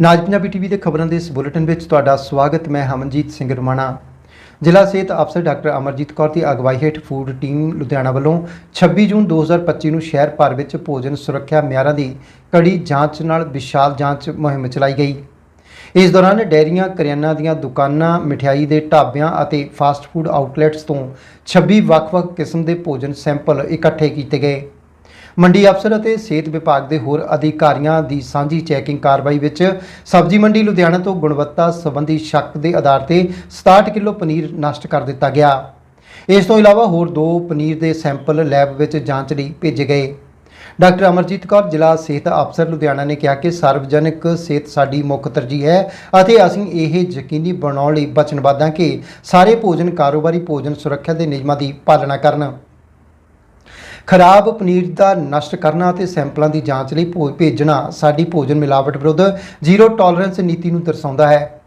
ਨਾਜ Punjabi TV ਦੇ ਖਬਰਾਂ ਦੇ ਇਸ ਬੁਲੇਟਿਨ ਵਿੱਚ ਤੁਹਾਡਾ ਸਵਾਗਤ, ਮੈਂ ਹਮਨਜੀਤ ਸਿੰਘ ਰਮਾਣਾ। ਜ਼ਿਲ੍ਹਾ ਸਿਹਤ ਅਫਸਰ ਡਾਕਟਰ ਅਮਰਜੀਤ ਕੌਰ ਦੀ ਅਗਵਾਈ ਹੇਠ ਫੂਡ ਟੀਮ ਲੁਧਿਆਣਾ ਵੱਲੋਂ 26 ਜੂਨ 2025 ਨੂੰ ਸ਼ਹਿਰ ਭਰ ਵਿੱਚ ਭੋਜਨ ਸੁਰੱਖਿਆ ਮਿਆਰਾਂ ਦੀ ਕੜੀ ਜਾਂਚ ਨਾਲ ਵਿਸ਼ਾਲ ਜਾਂਚ ਮੁਹਿੰਮ ਚਲਾਈ ਗਈ। ਇਸ ਦੌਰਾਨ ਡੈਰੀਆਂ, ਕਰਿਆਨਾ ਦੀਆਂ ਦੁਕਾਨਾਂ, ਮਠਿਆਈ ਦੇ ਢਾਬਿਆਂ ਅਤੇ ਫਾਸਟ ਫੂਡ ਆਊਟਲੈਟਸ ਤੋਂ 26 ਵੱਖ-ਵੱਖ ਕਿਸਮ ਦੇ ਭੋਜਨ ਸੈਂਪਲ ਇਕੱਠੇ ਕੀਤੇ ਗਏ। ਮੰਡੀ ਅਫਸਰ ਅਤੇ ਸਿਹਤ ਵਿਭਾਗ ਦੇ ਹੋਰ ਅਧਿਕਾਰੀਆਂ ਦੀ ਸਾਂਝੀ ਚੈਕਿੰਗ ਕਾਰਵਾਈ ਵਿੱਚ ਸਬਜ਼ੀ ਮੰਡੀ ਲੁਧਿਆਣਾ ਤੋਂ ਗੁਣਵੱਤਾ ਸੰਬੰਧੀ ਸ਼ੱਕ ਦੇ ਆਧਾਰ ਤੇ 67 ਕਿਲੋ ਪਨੀਰ ਨਸ਼ਟ ਕਰ ਦਿੱਤਾ ਗਿਆ। ਇਸ ਤੋਂ ਇਲਾਵਾ ਹੋਰ ਦੋ ਪਨੀਰ ਦੇ ਸੈਂਪਲ ਲੈਬ ਵਿੱਚ ਜਾਂਚ ਲਈ ਭੇਜੇ ਗਏ। ਡਾਕਟਰ ਅਮਰਜੀਤ ਕੌਰ, ਜ਼ਿਲ੍ਹਾ ਸਿਹਤ ਅਫਸਰ ਲੁਧਿਆਣਾ ਨੇ ਕਿਹਾ ਕਿ ਸਾਰਵਜਨਿਕ ਸਿਹਤ ਸਾਡੀ ਮੁੱਖ ਤਰਜੀਹ ਹੈ ਅਤੇ ਅਸੀਂ ਇਹ ਯਕੀਨੀ ਬਣਾਉਣ ਲਈ ਵਚਨਬੱਧ ਹਾਂ ਕਿ ਸਾਰੇ ਭੋਜਨ ਕਾਰੋਬਾਰੀ ਭੋਜਨ ਸੁਰੱਖਿਆ ਦੇ ਨਿਯਮਾਂ ਦੀ ਪਾਲਣਾ ਕਰਨ। ਖਰਾਬ ਪਨੀਰ ਦਾ ਨਸ਼ਟ ਕਰਨਾ ਅਤੇ ਸੈਂਪਲਾਂ ਦੀ ਜਾਂਚ ਲਈ ਭੋ- ਭੇਜਣਾ ਸਾਡੀ ਭੋਜਨ ਮਿਲਾਵਟ ਵਿਰੁੱਧ ਜ਼ੀਰੋ ਟੋਲਰੈਂਸ ਨੀਤੀ ਨੂੰ ਦਰਸਾਉਂਦਾ ਹੈ।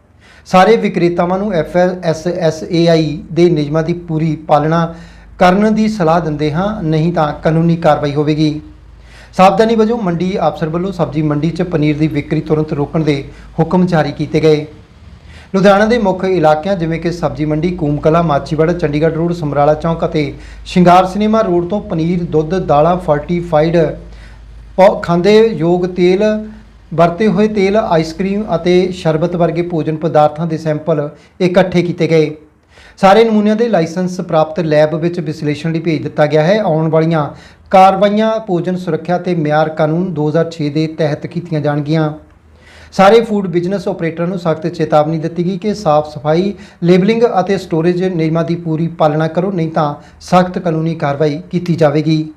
ਸਾਰੇ ਵਿਕਰੇਤਾਵਾਂ ਨੂੰ ਐਫਐਸਐਸਏਆਈ ਦੇ ਨਿਯਮਾਂ ਦੀ ਪੂਰੀ ਪਾਲਣਾ ਕਰਨ ਦੀ ਸਲਾਹ ਦਿੰਦੇ ਹਾਂ, ਨਹੀਂ ਤਾਂ ਕਾਨੂੰਨੀ ਕਾਰਵਾਈ ਹੋਵੇਗੀ। ਸਾਵਧਾਨੀ ਵਜੋਂ ਮੰਡੀ ਅਫਸਰ ਵੱਲੋਂ ਸਬਜ਼ੀ ਮੰਡੀ 'ਚ ਪਨੀਰ ਦੀ ਵਿਕਰੀ ਤੁਰੰਤ ਰੋਕਣ ਦੇ ਹੁਕਮ ਜਾਰੀ ਕੀਤੇ ਗਏ। ਲੁਧਿਆਣਾ ਦੇ ਮੁੱਖ ਇਲਾਕਿਆਂ ਜਿਵੇਂ ਕਿ ਸਬਜ਼ੀ ਮੰਡੀ, ਕੂਮਕਲਾ ਮਾਚੀਵਾੜਾ ਚੰਡੀਗੜ੍ਹ ਰੋਡ, ਸਮਰਾਲਾ ਚੌਂਕ ਅਤੇ ਸ਼ਿੰਗਾਰ ਸਿਨੇਮਾ ਰੋਡ ਤੋਂ ਪਨੀਰ, ਦੁੱਧ, ਦਾਲਾਂ, ਫਰਟੀਫਾਈਡ, ਪੌ- ਖਾਂਦੇ ਯੋਗ ਤੇਲ, ਵਰਤੇ ਹੋਏ ਤੇਲ, ਆਈਸਕ੍ਰੀਮ ਅਤੇ ਸ਼ਰਬਤ ਵਰਗੇ ਭੋਜਨ ਪਦਾਰਥਾਂ ਦੇ ਸੈਂਪਲ ਇਕੱਠੇ ਕੀਤੇ ਗਏ। ਸਾਰੇ ਨਮੂਨਿਆਂ ਦੇ ਲਾਇਸੈਂਸ ਪ੍ਰਾਪਤ ਲੈਬ ਵਿੱਚ ਵਿਸ਼ਲੇਸ਼ਣ ਲਈ ਭੇਜ ਦਿੱਤਾ ਗਿਆ ਹੈ। ਆਉਣ ਵਾਲੀਆਂ ਕਾਰਵਾਈਆਂ ਭੋਜਨ ਸੁਰੱਖਿਆ ਤੇ ਮਿਆਰ ਕਾਨੂੰਨ 2006 ਦੇ ਤਹਿਤ ਕੀਤੀਆਂ ਜਾਣਗੀਆਂ। ਸਾਰੇ ਫੂਡ ਬਿਜ਼ਨਸ ਆਪਰੇਟਰਾਂ ਨੂੰ ਸਖਤ ਚੇਤਾਵਨੀ ਦਿੱਤੀ ਗਈ ਕਿ ਸਾਫ਼ ਸਫ਼ਾਈ ਲੇਬਲਿੰਗ ਅਤੇ ਸਟੋਰੇਜ ਨਿਯਮਾਂ ਦੀ ਪੂਰੀ ਪਾਲਣਾ ਕਰੋ, ਨਹੀਂ ਤਾਂ ਸਖਤ ਕਾਨੂੰਨੀ ਕਾਰਵਾਈ ਕੀਤੀ ਜਾਵੇਗੀ।